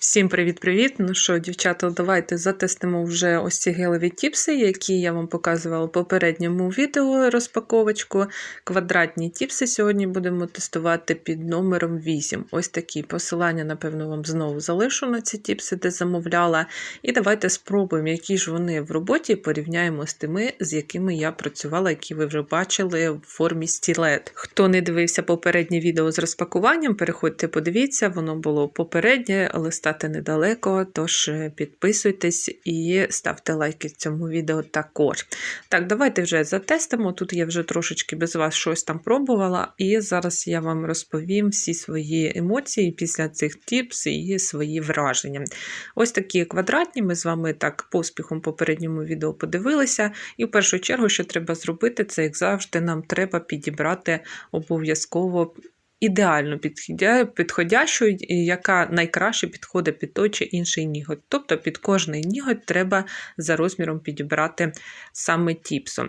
Всім привіт-привіт! Ну що, дівчата, давайте затестимо вже ось ці гелеві тіпси, які я вам показувала в попередньому відео розпаковочку. Квадратні тіпси сьогодні будемо тестувати під номером 8. Ось такі посилання, напевно, вам знову залишу на ці тіпси, де замовляла. І давайте спробуємо, які ж вони в роботі, порівняємо з тими, з якими я працювала, які ви вже бачили в формі стілет. Хто не дивився попереднє відео з розпакуванням, переходьте, подивіться, воно було попереднє, але стати недалеко, тож е, підписуйтесь і ставте лайки цьому відео також. Так, давайте вже затестимо. Тут я вже трошечки без вас щось там пробувала, і зараз я вам розповім всі свої емоції після цих тіпс і свої враження. Ось такі квадратні, ми з вами так поспіхом попередньому відео подивилися. І в першу чергу, що треба зробити, це як завжди, нам треба підібрати обов'язково ідеально підходя- підходящу, і яка найкраще підходить під той чи інший ніготь. Тобто під кожний ніготь треба за розміром підібрати саме тіпсом.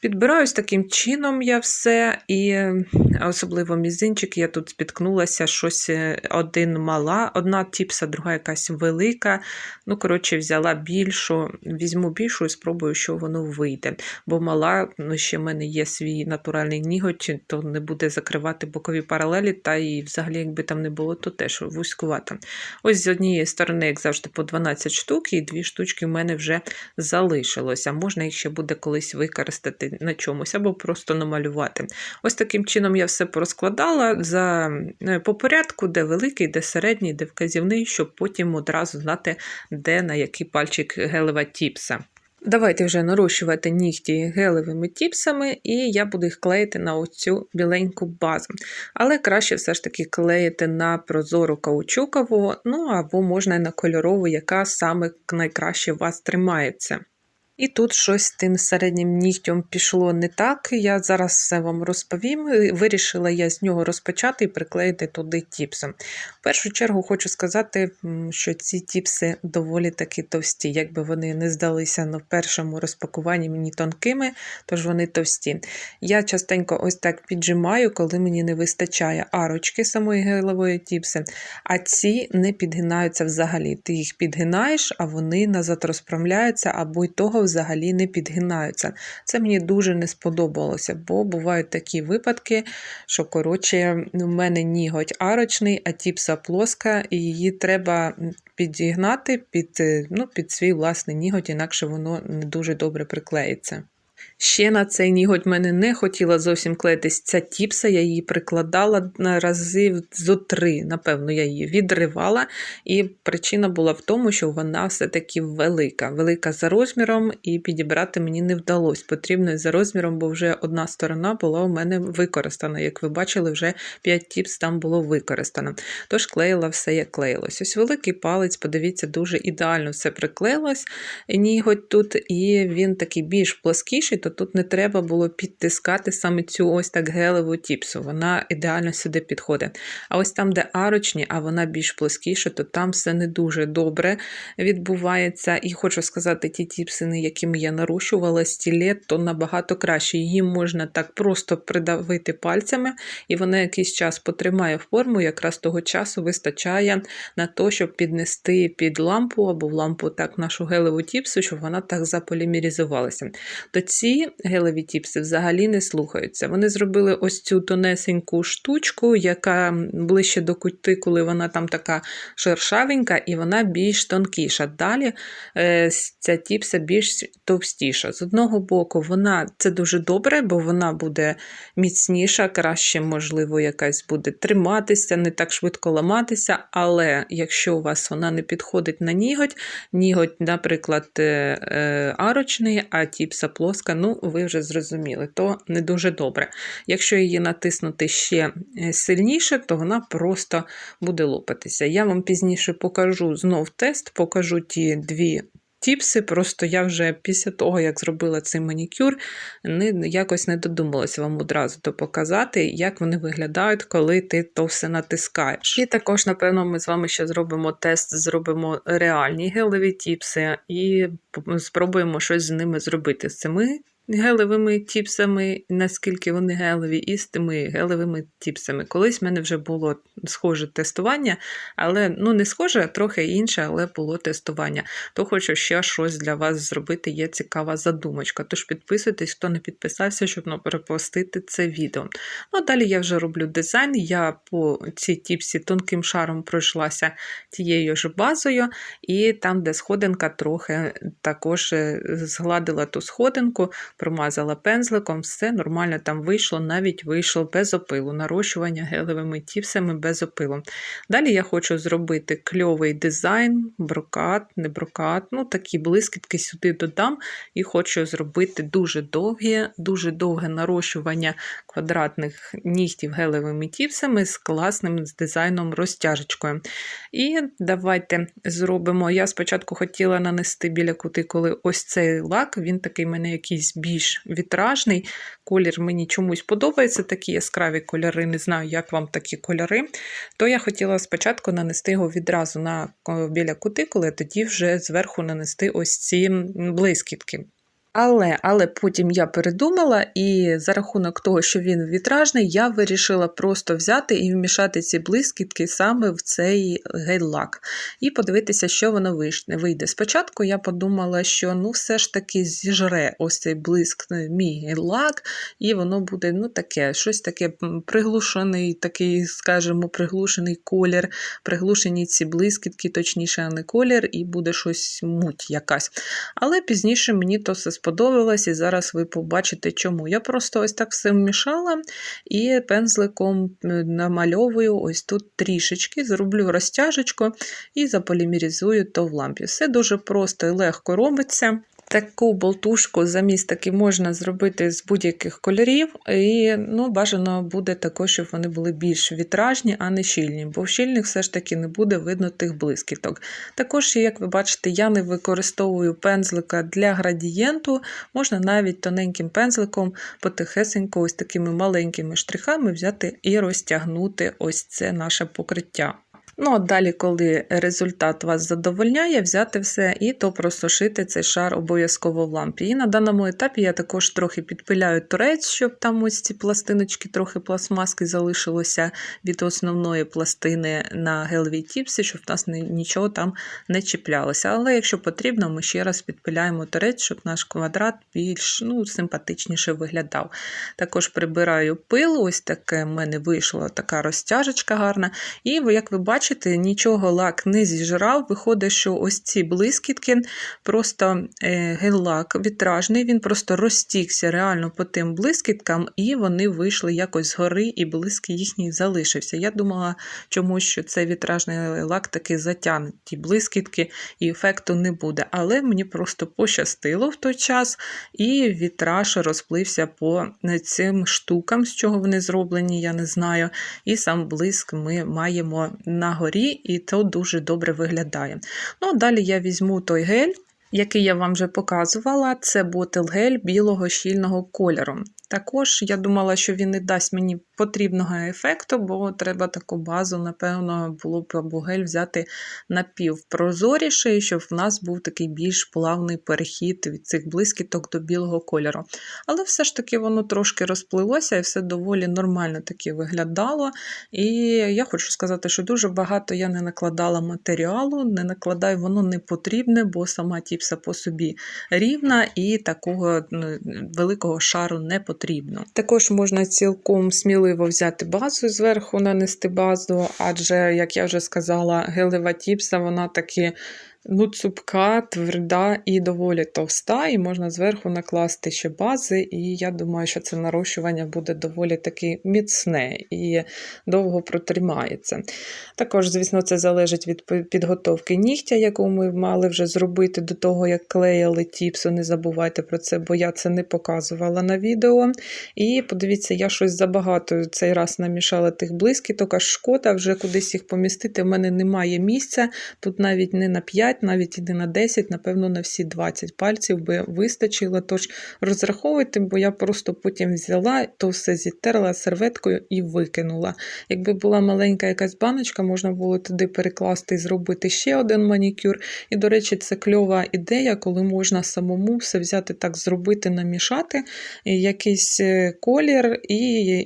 Підбираюсь таким чином я все, і е, особливо мізинчик, я тут спіткнулася, щось е, один мала, одна тіпса, друга якась велика. Ну, коротше, взяла більшу, візьму більшу і спробую, що воно вийде. Бо мала, ну, ще в мене є свій натуральний ніготь, то не буде закривати бокові паралелі, та і взагалі, якби там не було, то теж вузькувато. Ось з однієї сторони, як завжди, по 12 штук, і дві штучки в мене вже залишилося. Можна їх ще буде колись використати на чомусь або просто намалювати. Ось таким чином я все порозкладала за е, по порядку, де великий, де середній, де вказівний, щоб потім одразу знати, де на який пальчик гелева тіпса. Давайте вже нарощувати нігті гелевими тіпсами, і я буду їх клеїти на оцю біленьку базу. Але краще все ж таки клеїти на прозору каучукову, ну або можна на кольорову, яка саме найкраще у вас тримається. І тут щось тим середнім нігтем пішло не так. Я зараз все вам розповім. Вирішила я з нього розпочати і приклеїти туди тіпси. В першу чергу хочу сказати, що ці тіпси доволі таки товсті. Якби вони не здалися на першому розпакуванні мені тонкими, тож вони товсті. Я частенько ось так піджимаю, коли мені не вистачає арочки самої гелевої тіпси, а ці не підгинаються взагалі. Ти їх підгинаєш, а вони назад розправляються, або й того взагалі не підгинаються. Це мені дуже не сподобалося, бо бувають такі випадки, що, коротше, в мене ніготь арочний, а тіпса плоска, і її треба підігнати під, е, ну, під свій власний ніготь, інакше воно не дуже добре приклеїться. Ще на цей ніготь мене не хотіла зовсім клеїтись ця тіпса, я її прикладала на рази зо три. Напевно, я її відривала, і причина була в тому, що вона все-таки велика. Велика за розміром, і підібрати мені не вдалося. Потрібно за розміром, бо вже одна сторона була у мене використана. Як ви бачили, вже 5 тіпс там було використано. Тож клеїла все, як клеїлось. Ось великий палець, подивіться, дуже ідеально все приклеїлось. Ніготь тут, і він такий більш плоскіший, то тут не треба було підтискати саме цю ось так гелеву тіпсу. Вона ідеально сюди підходить. А ось там, де арочні, а вона більш плоскіша, то там все не дуже добре відбувається. І хочу сказати, ті тіпсини, якими я нарощувала стілет, то набагато краще. Її можна так просто придавити пальцями, і вона якийсь час потримає форму, якраз того часу вистачає на те, щоб піднести під лампу або в лампу так нашу гелеву тіпсу, щоб вона так заполімеризувалася. Ці гелеві тіпси взагалі не слухаються. Вони зробили ось цю тонесеньку штучку, яка ближче до кутикули, вона там така шершавенька і вона більш тонкіша. Далі е, ця тіпса більш товстіша. З одного боку, вона це дуже добре, бо вона буде міцніша, краще, можливо, якась буде триматися, не так швидко ламатися. Але якщо у вас вона не підходить на ніготь, ніготь, наприклад, е, е, арочний, а тіпса плоска, ну, ви вже зрозуміли, то не дуже добре. Якщо її натиснути ще е, сильніше, то вона просто буде лопатися. Я вам пізніше покажу знов тест, покажу ті дві. Тіпси, просто я вже після того, як зробила цей манікюр, не, якось не додумалася вам одразу то показати, як вони виглядають, коли ти то все натискаєш. І також, напевно, ми з вами ще зробимо тест, зробимо реальні гелеві тіпси і спробуємо щось з ними зробити з цими гелевими тіпсами, наскільки вони гелеві, і з тими гелевими тіпсами. Колись в мене вже було схоже тестування, але ну не схоже, а трохи інше, але було тестування. То хочу ще щось для вас зробити. Є цікава задумочка. Тож підписуйтесь, хто не підписався, щоб не перепостити це відео. Ну, далі я вже роблю дизайн. Я по цій тіпсі тонким шаром пройшлася тією ж базою, і там, де сходинка, трохи також е, згладила ту сходинку, промазала пензликом, все нормально там вийшло, навіть вийшло без опилу, нарощування гелевими тіпсами без опилу. Далі я хочу зробити кльовий дизайн, брокат, не брокат, ну такі блискітки сюди додам і хочу зробити дуже довге, дуже довге нарощування квадратних нігтів гелевими тіпсами з класним з дизайном розтяжечкою. І давайте зробимо. Я спочатку хотіла нанести біля кутикули ось цей лак, він такий в мене якийсь більш вітражний. Колір мені чомусь подобається, такі яскраві кольори, не знаю, як вам такі кольори. То я хотіла спочатку нанести його відразу на, біля кутикули, а тоді вже зверху нанести ось ці блискітки. Але але потім я передумала, і за рахунок того, що він вітражний, я вирішила просто взяти і вмішати ці блискітки саме в цей гель-лак. І подивитися, що воно вийде. Спочатку я подумала, що ну все ж таки зіжре ось цей блиск мій гель-лак, і воно буде ну таке, щось таке приглушений, такий, скажімо, приглушений колір, приглушені ці блискітки, точніше, а не колір, і буде щось муть якась. Але пізніше мені то все сподобалось, і зараз ви побачите, чому. Я просто ось так все вмішала і пензликом е, намальовую ось тут трішечки, зроблю розтяжечку і заполімеризую то в лампі. Все дуже просто і легко робиться. Таку болтушку замість таки можна зробити з будь-яких кольорів, і ну, бажано буде також, щоб вони були більш вітражні, а не щільні, бо в щільних все ж таки не буде видно тих блискіток. Також, як ви бачите, я не використовую пензлика для градієнту, можна навіть тоненьким пензликом потихесенько, ось такими маленькими штрихами взяти і розтягнути ось це наше покриття. Ну, а далі, коли результат вас задовольняє, взяти все і то просушити цей шар обов'язково в лампі. І на даному етапі я також трохи підпиляю торець, щоб там ось ці пластиночки, трохи пластмаски залишилося від основної пластини на гелевій тіпсі, щоб в нас нічого там не чіплялося. Але якщо потрібно, ми ще раз підпиляємо торець, щоб наш квадрат більш ну, симпатичніше виглядав. Також прибираю пил, ось таке в мене вийшла така розтяжечка гарна. І як ви бачите, бачите, нічого лак не зіжрав. Виходить, що ось ці блискітки, просто е, гель-лак вітражний, він просто розтікся реально по тим блискіткам, і вони вийшли якось згори, і блиск їхній залишився. Я думала, чомусь, що цей вітражний лак таки затягне ті блискітки, і ефекту не буде. Але мені просто пощастило в той час, і вітраж розплився по цим штукам, з чого вони зроблені, я не знаю. І сам блиск ми маємо на горі, і то дуже добре виглядає. Ну, Далі я візьму той гель, який я вам вже показувала, це ботилгель білого щільного кольору. Також я думала, що він не дасть мені потрібного ефекту, бо треба таку базу, напевно, було б або гель взяти напівпрозоріший, щоб в нас був такий більш плавний перехід від цих блискіток до білого кольору. Але все ж таки воно трошки розплилося і все доволі нормально таки виглядало. І я хочу сказати, що дуже багато я не накладала матеріалу, не накладаю, воно не потрібне, бо сама тіпса по собі рівна і такого ну, великого шару не потрібно потрібно. Також можна цілком сміливо взяти базу зверху, нанести базу, адже, як я вже сказала, гелева тіпса, вона таки ну, цупка, тверда і доволі товста, і можна зверху накласти ще бази, і я думаю, що це нарощування буде доволі таки міцне і довго протримається. Також, звісно, це залежить від підготовки нігтя, яку ми мали вже зробити до того, як клеїли тіпсу. Не забувайте про це, бо я це не показувала на відео. І подивіться, я щось забагато цей раз намішала тих блискіток, аж шкода вже кудись їх помістити. В мене немає місця, тут навіть не на 5 5, навіть і на 10, напевно, на всі 20 пальців би вистачило. Тож розраховуйте, бо я просто потім взяла, то все зітерла серветкою і викинула. Якби була маленька якась баночка, можна було туди перекласти і зробити ще один манікюр. І, до речі, це кльова ідея, коли можна самому все взяти так зробити, намішати якийсь е, колір і,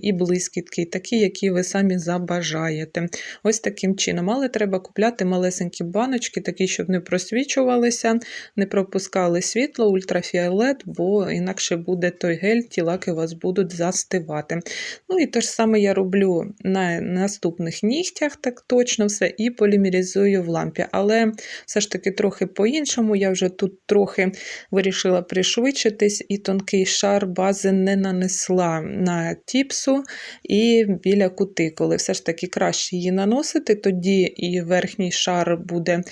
і блискітки, такі, які ви самі забажаєте. Ось таким чином. Але треба купляти малесенькі баночки, такі, щоб не просвічувалися, не пропускали світло, ультрафіолет, бо інакше буде той гель, ті лаки у вас будуть застивати. Ну і те ж саме я роблю на наступних нігтях, так точно все, і полімеризую в лампі. Але все ж таки трохи по-іншому. Я вже тут трохи вирішила пришвидшитись, і тонкий шар бази не нанесла на тіпсу і біля кутикули. Все ж таки краще її наносити, тоді і верхній шар буде,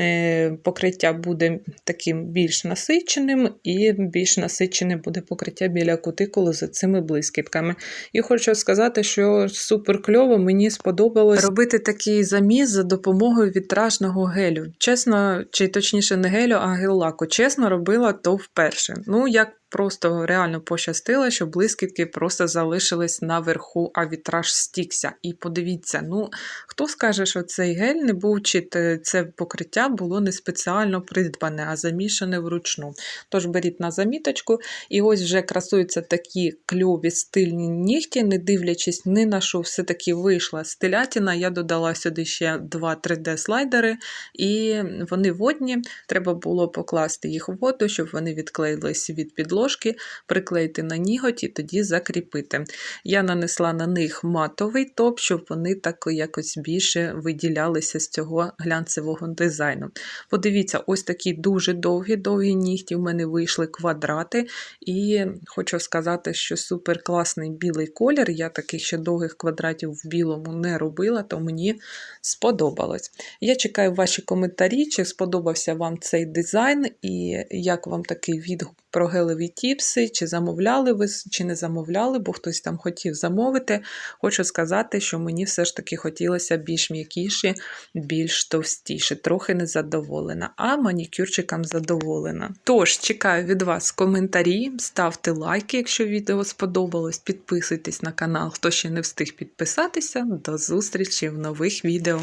е, покриття буде таким більш насиченим, і більш насичене буде покриття біля кутикули за цими блискітками. І хочу сказати, що супер кльово, мені сподобалось робити такий заміс за допомогою вітражного гелю. Чесно, чи точніше не гелю, а гель-лаку. Чесно, робила то вперше. Ну, як просто реально пощастило, що блискітки просто залишились наверху, а вітраж стікся. І подивіться, ну хто скаже, що цей гель не був, чи це покриття було не спеціально придбане, а замішане вручну. Тож беріть на заміточку, і ось вже красуються такі кльові стильні нігті, не дивлячись ні на що, все-таки вийшла стилятіна. Я додала сюди ще два 3D-слайдери, і вони водні. Треба було покласти їх у воду, щоб вони відклеїлись від підложки, приклеїти на ніготь і тоді закріпити. Я нанесла на них матовий топ, щоб вони так якось більше виділялися з цього глянцевого дизайну. Подивіться, ось такі дуже довгі-довгі нігті. У мене вийшли квадрати, і хочу сказати, що супер класний білий колір. Я таких ще довгих квадратів в білому не робила, то мені сподобалось. Я чекаю ваші коментарі, чи сподобався вам цей дизайн, і як вам такий відгук про гелеві тіпси, чи замовляли ви, чи не замовляли, бо хтось там хотів замовити. Хочу сказати, що мені все ж таки хотілося більш м'якіші, більш товстіші. Трохи незадоволена, а манікюрчикам задоволена. Тож, чекаю від вас коментарі, ставте лайки, якщо відео сподобалось, підписуйтесь на канал, хто ще не встиг підписатися. До зустрічі в нових відео.